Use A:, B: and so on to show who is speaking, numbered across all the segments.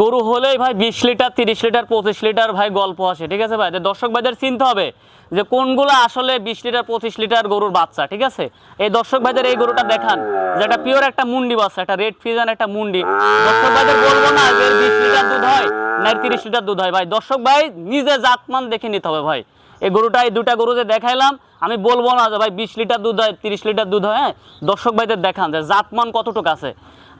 A: গরু হলেই ভাই বিশ লিটার, তিরিশ লিটার, পঁচিশ লিটার ভাই গল্প আসে, ঠিক আছে ভাই? যে দর্শক ভাইদের চিনতে হবে যে কোনগুলো আসলে বিশ লিটার, পঁচিশ লিটার গরুর বাচ্চা, ঠিক আছে? এই দর্শক ভাইদের এই গরুটা দেখান, যে একটা পিওর একটা মুন্ডি বাচ্চা, একটা রেড ফিজান একটা মুন্ডি। দর্শক ভাইদের বলব না যে বিশ লিটার দুধ হয়, না তিরিশ লিটার দুধ হয় ভাই। দর্শক ভাই, নিজে জাতমান দেখে নিতে হবে ভাই। এই গরুটা এই দুটা গরু যে দেখাইলাম আমি বলব না যে ভাই বিশ লিটার দুধ হয় তিরিশ লিটার দুধ হয় হ্যাঁ? দর্শক ভাইদের দেখান যে জাতমান কতটুকু আছে।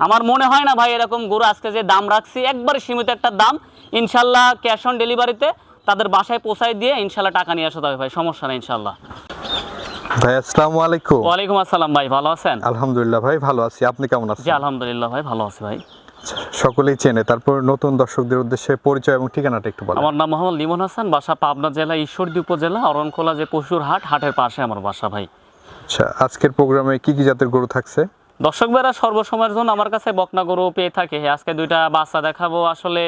A: আমার মনে হয় না ভাই এরকম গরু আজকে যে দাম রাখছি একবার সীমিত একটা দাম ইনশাল্লাহ ক্যাশ অন ডেলিভারিতে তাদের বাসায় পৌঁছায় দিয়ে ইনশাল্লাহ টাকা নিয়ে আসতে হবে ভাই সমস্যা নেই ইনশাল্লাহ।
B: ভাই আসসালামু আলাইকুম।
A: ওয়ালাইকুম আসসালাম ভাই ভালো আছেন?
B: আলহামদুলিল্লাহ ভাই ভালো আছি। আপনি কেমন
A: জি
B: আছেন
A: আলহামদুলিল্লাহ ভাই ভালো আছি ভাই।
B: সকলেই চেনে। তারপর নতুন দর্শকদের উদ্দেশ্যে পরিচয় এবং ঠিকানাটা একটু বলেন।
A: আমার নাম মোহাম্মদ লিমন হাসান বাসা পাবনা জেলা ঈশ্বরদী উপজেলা অরণখোলা যে পশুর হাট হাটের পাশে আমার বাসা ভাই।
B: আচ্ছা আজকের প্রোগ্রামে কি কি জাতের গরু থাকছে?
A: দর্শক ভাইরা সর্বসময়ের জন্য আমার কাছে বকনা গরু পেয়ে থাকে। আজকে দুইটা বাচ্চা দেখাবো। আসলে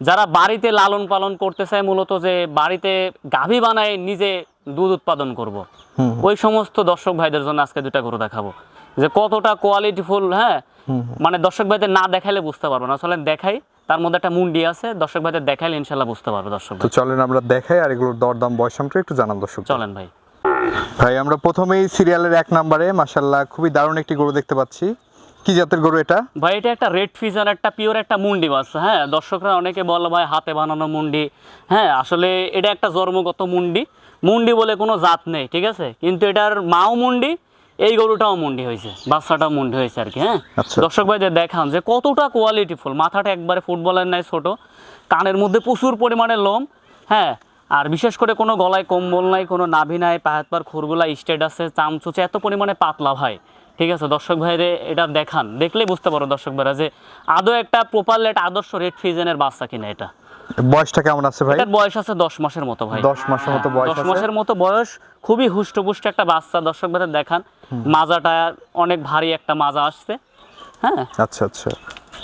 A: যারা বাড়িতে লালন পালন করতে চায় মূলত যে বাড়িতে গাভী বানায় নিজে দুধ উৎপাদন করব। ওই সমস্ত দর্শক ভাইদের জন্য আজকে দুইটা গরু দেখাবো। যে কতটা কোয়ালিটিফুল হ্যাঁ? মানে দর্শক ভাইদের না দেখাইলে বুঝতে পারব না। আসলে দেখাই। তার মধ্যে একটা মুন্ডি আছে দর্শক ভাইদের দেখাইলে ইনশাল্লাহ বুঝতে পারবে দর্শক
B: তো চলেন আমরা দেখাই আর এগুলোর দরদাম বয়সামটা একটু জানান দর্শক
A: চলেন ভাই।
B: ভাই আমরা প্রথমেই সিরিয়ালের এক নম্বরে মাসাল্লাহ খুবই দারুণ একটি গরু দেখতে পাচ্ছি। কি জাতের গরু এটা?
A: ভাই এটা একটা রেড ফিজার একটা পিওর একটা মুন্ডি বাচ্চা হ্যাঁ? দর্শকরা অনেকে বলে ভাই হাতে বানানো মুন্ডি। হ্যাঁ আসলে এটা একটা জন্মগত মুন্ডি। মুন্ডি বলে কোনো জাত নেই ঠিক আছে? কিন্তু এটার মাও মুন্ডি এই গরুটাও মুন্ডি হয়েছে বাচ্চাটাও মুন্ডি হয়েছে আর কি হ্যাঁ?
B: আচ্ছা।
A: দর্শক ভাইদের দেখান যে কতটা কোয়ালিটি ফুল মাথাটা একবারে ফুটবলের নাই ছোট কানের মধ্যে প্রচুর পরিমাণে লোম হ্যাঁ? আর বিশেষ করে কোনো গলায় কম্বল নাই কোনো নাভি নাই পাহাত পার খুরগুলা স্টেট আছে চামচুচে এত পরিমাণে পাতলা ভাই ঠিক আছে? দর্শক ভাইরে এটা দেখান দেখলেই বুঝতে পারো দর্শক ভাইরা যে আদৌ একটা প্রপারলি একটা আদর্শ রেড ফিজেনের বাচ্চা কিনা এটা।
B: বয়সটা কেমন আছে ভাই?
A: এটার বয়স আছে দশ মাসের মতো ভাই।
B: দশ মাসের মতো
A: হ্যাঁ,
B: বয়স আছে?
A: মাসের মতো বয়স খুবই হুষ্টপুষ্ট একটা বাচ্চা দর্শক ভাইদের দেখান। মাজাটা অনেক ভারী একটা মাজা আসছে হ্যাঁ?
B: আচ্ছা আচ্ছা।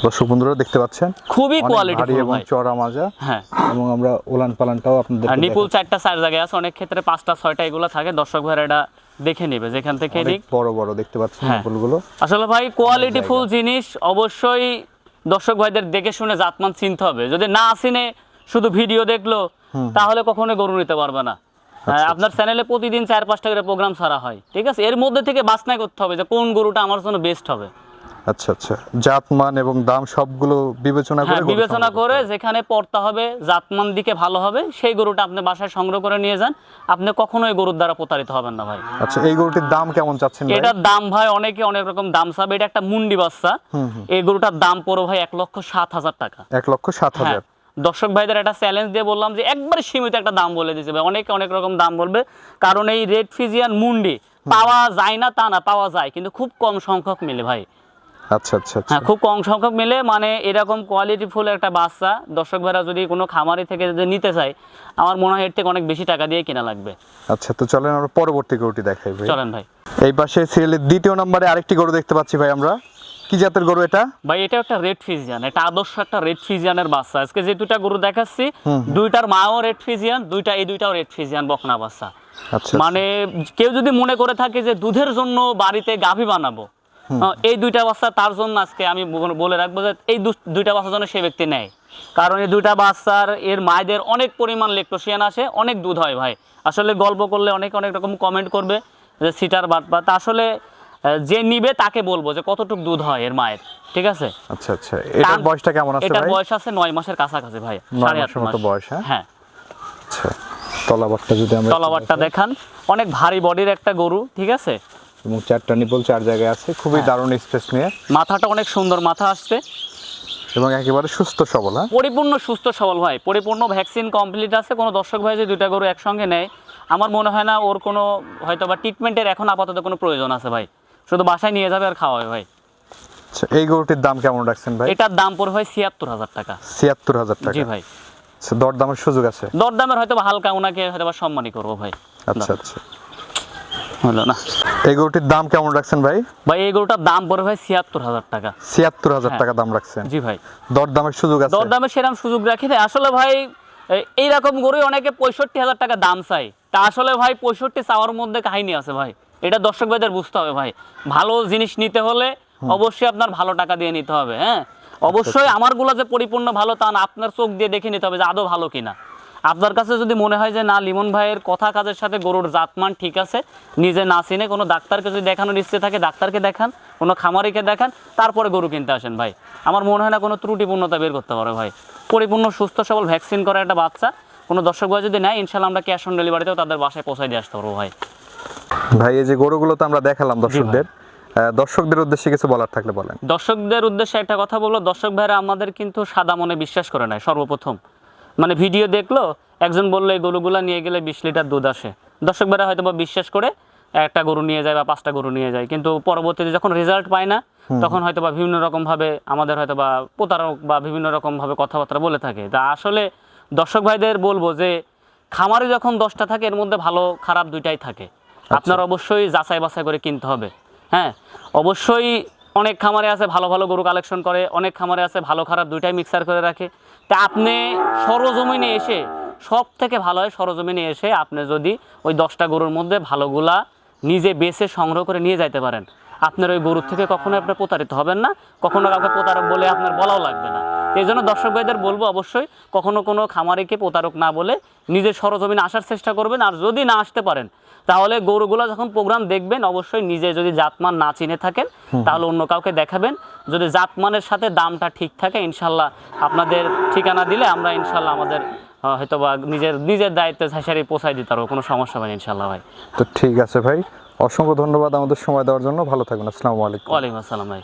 B: দর্শক বন্ধুরা দেখতে পাচ্ছেন?
A: খুবই কোয়ালিটি
B: ভারী এবং
A: ভাই।
B: চড়া মাজা।
A: হ্যাঁ।
B: এবং আমরা ওলান পালানটাও আপনাদের
A: নিপুল চারটা চার জায়গায় আছে অনেক ক্ষেত্রে পাঁচটা ছয়টা এগুলো থাকে দর্শক ভাইরা এটা দেখে নেবে যেখান থেকে
B: বড় বড় দেখতে পাচ্ছেন
A: হ্যাঁ।
B: নিপুলগুলো।
A: আসলে ভাই কোয়ালিটি ফুল জিনিস অবশ্যই দর্শক ভাইদের দেখে শুনে জাতমান চিনতে হবে। যদি না চিনে শুধু ভিডিও দেখল তাহলে কখনো গরু নিতে পারবে না। হ্যাঁ, আপনার চ্যানেলে প্রতিদিন চার পাঁচটা করে প্রোগ্রাম ছাড়া হয় ঠিক আছে? এর মধ্যে থেকে বাছনাই করতে হবে যে কোন গরুটা আমার জন্য বেস্ট হবে।
B: আচ্ছা আচ্ছা। জাতমান এবং দাম সবগুলো বিবেচনা করে
A: হ্যাঁ
B: গরু
A: বিবেচনা করে। যেখানে পড়তে হবে জাতমান দিকে ভালো হবে সেই গরুটা আপনি বাসায় সংগ্রহ করে নিয়ে যান। আপনি কখনোই গরুর দ্বারা প্রতারিত হবেন না ভাই।
B: আচ্ছা এই গরুটির দাম কেমন চাচ্ছেন
A: এটার দাম ভাই অনেকে অনেক রকম দাম চাবে। এটা একটা মুন্ডি বাচ্চা। এই গরুটার দাম পড়ো ভাই এক লক্ষ সাত হাজার টাকা।
B: এক লক্ষ সাত
A: হ্যাঁ।
B: হাজার।
A: দর্শক ভাইদের একটা চ্যালেঞ্জ দিয়ে বললাম যে একবার সীমিত একটা দাম বলে ভাই। অনেকে অনেক রকম দাম বলবে। কারণ এই রেড ফিজিয়ান মুন্ডি পাওয়া যায় না তা না পাওয়া যায়। কিন্তু খুব কম সংখ্যক মিলে ভাই।
B: আচ্ছা আচ্ছা আচ্ছা।
A: হ্যাঁ খুব কম সংখ্যক মিলে মানে এরকম কোয়ালিটি ফুল একটা বাচ্চা। দর্শক ভাইরা যদি কোনো খামারি থেকে যদি নিতে চায় আমার মনে হয় এর থেকে অনেক বেশি টাকা দিয়ে কেনা লাগবে।
B: আচ্ছা তো চলেন আমরা পরবর্তী গরুটি দেখাই ভাই।
A: চলেন ভাই।
B: এই পাশে সিরিয়ালের দ্বিতীয় নম্বরে আরেকটি গরু দেখতে পাচ্ছি ভাই আমরা। কি জাতের গরু এটা?
A: ভাই এটা একটা রেড ফিজিয়ান এটা আদর্শ একটা রেড ফিজিয়ানের বাচ্চা। আজকে যে দুইটা গরু দেখাচ্ছি দুইটার মাও রেড ফিজিয়ান দুইটা এই দুইটাও রেড ফিজিয়ান বকনা বাচ্চা।
B: আচ্ছা।
A: মানে কেউ যদি মনে করে থাকে যে দুধের জন্য বাড়িতে গাভী বানাবো এই দুইটা বাচ্চা তার জন্য আজকে আমি বলে রাখব যে এই দুইটা বাচ্চার জন্য সে ব্যক্তি নেয়। কারণ এই দুইটা বাচ্চার এর মায়েদের অনেক পরিমাণ লেকটোসিয়ান আসে অনেক দুধ হয় ভাই। আসলে গল্প করলে অনেক অনেক রকম কমেন্ট করবে যে সিটার বাট বা আসলে যে নিবে তাকে বলব যে কতটুক দুধ হয় এর মায়ের ঠিক আছে?
B: আচ্ছা আচ্ছা। এটার বয়সটা কেমন আছে
A: এটার বয়স আছে নয় মাসের কাছাকাছি ভাই
B: নয়
A: সাড়ে আট
B: মাসের মতো বয়স, হ্যাঁ?
A: হ্যাঁ।
B: আচ্ছা তলাবারটা যদি আমরা
A: তলাবারটা দেখান। অনেক ভারী বডির একটা গরু ঠিক আছে?
B: এবং চারটা নিপল চার জায়গায় আছে। খুবই
A: হ্যাঁ।
B: দারুণ স্পেস নিয়ে।
A: মাথাটা অনেক সুন্দর মাথা আসছে।
B: এবং একেবারে সুস্থ সবল হ্যাঁ?
A: পরিপূর্ণ সুস্থ সবল ভাই পরিপূর্ণ ভ্যাকসিন কমপ্লিট আছে কোনো দর্শক ভাই যে দুইটা গরু একসঙ্গে নেয় আমার মনে হয় না ওর কোনো হয়তো বা ট্রিটমেন্টের এখন আপাতত কোনো প্রয়োজন আছে ভাই। শুধু বাসায় নিয়ে যাবে আর খাওয়াবে ভাই।
B: আচ্ছা এই গরুটির দাম কেমন রাখছেন ভাই?
A: এটার দাম পড়ে হয় ছিয়াত্তর হাজার টাকা।
B: ছিয়াত্তর হাজার টাকা।
A: জি ভাই।
B: আচ্ছা দরদামের সুযোগ আছে?
A: দরদামের হয়তো হালকা ওনাকে হয়তো সম্মানই করব ভাই।
B: আচ্ছা আচ্ছা।
A: হলো না।
B: এই গরুটির দাম কেমন রাখছেন ভাই?
A: ভাই এই গরুটার দাম পড়ে ভাই ছিয়াত্তর হাজার টাকা।
B: ছিয়াত্তর হাজার
A: হ্যাঁ।
B: টাকা দাম রাখছেন।
A: জি ভাই।
B: দরদামের সুযোগ আছে?
A: দরদামে সেরকম সুযোগ রাখি আসলে ভাই এইরকম গরুই অনেকে পঁয়ষট্টি হাজার টাকা দাম চাই তা আসলে ভাই পঁয়ষট্টি চাওয়ার মধ্যে কাহিনী আছে ভাই। এটা দর্শক ভাইদের বুঝতে হবে ভাই। ভালো জিনিস নিতে হলে অবশ্যই আপনার ভালো টাকা দিয়ে নিতে হবে হ্যাঁ? অবশ্যই আমারগুলো যে পরিপূর্ণ ভালো তা না আপনার চোখ দিয়ে দেখে নিতে হবে যে আদৌ ভালো কিনা। আপনার কাছে যদি মনে হয় যে না লিমন ভাইয়ের কথা কাজের সাথে গরুর জাতমান ঠিক আছে নিজে না চিনে কোনো ডাক্তারকে যদি দেখানোর ইচ্ছে থাকে ডাক্তারকে দেখান কোনো খামারিকে দেখান তারপরে গরু কিনতে আসেন ভাই। আমার মনে হয় না কোনো ত্রুটিপূর্ণতা বের করতে পারে ভাই। পরিপূর্ণ সুস্থ সবল ভ্যাকসিন করা একটা বাচ্চা কোনো দর্শক ভাই যদি নেয় ইনশাল্লাহ আমরা ক্যাশ অন ডেলিভারিতেও তাদের বাসায় পৌঁছায় দিয়ে আসতে পারব ভাই।
B: ভাই এই যে গরুগুলো তো আমরা দেখালাম দর্শকদের দর্শকদের উদ্দেশ্যে কিছু বলার থাকলে বলেন।
A: দর্শকদের উদ্দেশ্যে একটা কথা বলব দর্শক ভাইরা আমাদের কিন্তু সাদা মনে বিশ্বাস করে নাই সর্বপ্রথম। মানে ভিডিও দেখল একজন বলল এই গরুগুলা নিয়ে গেলে বিশ লিটার দুধ আসে। দর্শক ভাইরা হয়তো বা বিশ্বাস করে একটা গরু নিয়ে যায় বা পাঁচটা গরু নিয়ে যায় কিন্তু পরবর্তীতে যখন রেজাল্ট পায় না তখন হয়তো বা বিভিন্ন রকম ভাবে আমাদের হয়তো বা প্রতারক বা বিভিন্ন রকম ভাবে কথাবার্তা বলে থাকে। তা আসলে দর্শক ভাইদের বলব যে খামারে যখন দশটা থাকে এর মধ্যে ভালো খারাপ দুইটাই থাকে। আপনার অবশ্যই যাচাই বাছাই করে কিনতে হবে। হ্যাঁ অবশ্যই অনেক খামারে আছে ভালো ভালো গরু কালেকশন করে অনেক খামারে আছে ভালো খারাপ দুইটাই মিক্সার করে রাখে। তা আপনি সরজমিনে এসে সব থেকে ভালো হয় সরজমিনে এসে আপনি যদি ওই দশটা গরুর মধ্যে ভালোগুলা নিজে বেছে সংগ্রহ করে নিয়ে যাইতে পারেন। আপনার ওই গরুর থেকে কখনো আপনি প্রতারিত হবেন না, কখনো কাউকে প্রতারক বলে আপনার বলাও লাগবে না। এই জন্য দর্শক ভাইদের বলব অবশ্যই কখনো কোনো খামারিকে প্রতারক না বলে নিজের সরজমিনে আসার চেষ্টা করবেন। আর যদি না আসতে পারেন তাহলে গরুগুলো যখন প্রোগ্রাম দেখবেন অবশ্যই নিজে যদি জাতমান না চিনে থাকেন তাহলে অন্য কাউকে দেখাবেন। যদি জাতমানের সাথে দামটা ঠিক থাকে ইনশাল্লাহ আপনাদের ঠিকানা দিলে আমরা ইনশাল্লাহ আমাদের হয়তো বা নিজের নিজের দায়িত্বে ছাড়ি পৌঁছাই দিতে পারব কোনো সমস্যা হবে ইনশাল্লাহ ভাই।
B: তো ঠিক আছে ভাই অসংখ্য ধন্যবাদ আমাদের সময় দেওয়ার জন্য। ভালো থাকবেন আসসালামু আলাইকুম।
A: ওয়ালাইকুম আসসালাম ভাই।